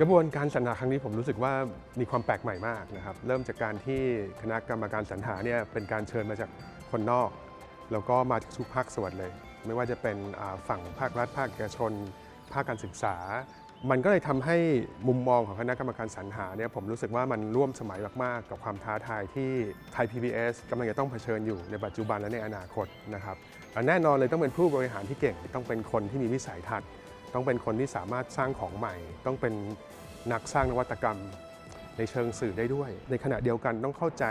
กระบวนการสรรหาครั้งนี้ผมรู้สึกว่ามีความแปลกใหม่มากนะครับ เริ่มจากการที่คณะกรรมการสรรหาเนี่ยเป็นการเชิญมาจากคนนอก แล้วก็มาจากทุกภาคส่วนเลย ไม่ว่าจะเป็นฝั่งภาครัฐภาคเอกชน ภาคการศึกษา มันก็เลยทำให้มุมมองของคณะกรรมการสรรหาเนี่ยผมรู้สึกว่ามันร่วมสมัยมากๆ กับความท้าทายที่ไทย PBS กำลังจะต้องเผชิญอยู่ในปัจจุบันและในอนาคตนะครับแน่นอนเลยต้องเป็นผู้บริหารที่เก่งต้องเป็นคนที่มีวิสัยทัศน์ ต้องเป็นคนที่สามารถสร้างของใหม่ ต้องเป็นนักสร้างนวัตกรรมในเชิงสื่อได้ด้วย ในขณะเดียวกันต้องเข้าใจ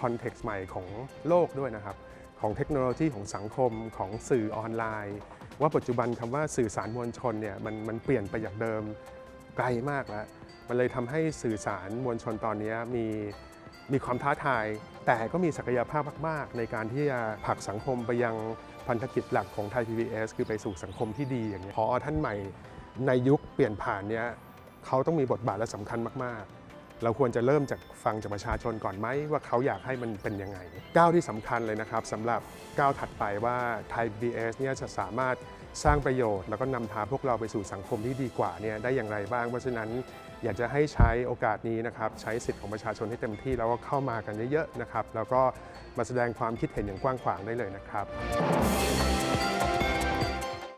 คอนเท็กซ์ใหม่ของโลกด้วยนะครับ ของเทคโนโลยีของสังคมของสื่อออนไลน์ ว่าปัจจุบันคำว่าสื่อสารมวลชนเนี่ยมันมันเปลี่ยนไปจากเดิมไกลมากแล้ว มันเลยทำให้สื่อสารมวลชนตอนนี้มี มีความท้าทาย แต่ก็มีศักยภาพมาก ๆ ในการที่จะผลักสังคมไปยังพันธกิจหลักของไทย PBS คือไปสู่สังคมที่ดีอย่างนี้ยพอท่านใหม่ในยุคเปลี่ยนผ่านเนี้ยเขาต้องมีบทบาทและสำคัญมาก ๆ เราควรจะเริ่มจากฟังจากประชาชนก่อนไหมว่าเขาอยากให้มันเป็นยังไง ก้าวที่สำคัญเลยนะครับสำหรับก้าวถัดไปว่าไทย BS เนี่ยจะสามารถสร้างประโยชน์ แล้วก็นำพาพวกเราไปสู่สังคมที่ดีกว่าเนี่ยได้อย่างไรบ้าง เพราะฉะนั้นอยากจะให้ใช้โอกาสนี้นะครับใช้สิทธิ์ของประชาชนให้เต็มที่แล้วก็เข้ามากันเยอะๆนะครับแล้วก็มาแสดงความคิดเห็นอย่างกว้างขวางได้เลยนะครับ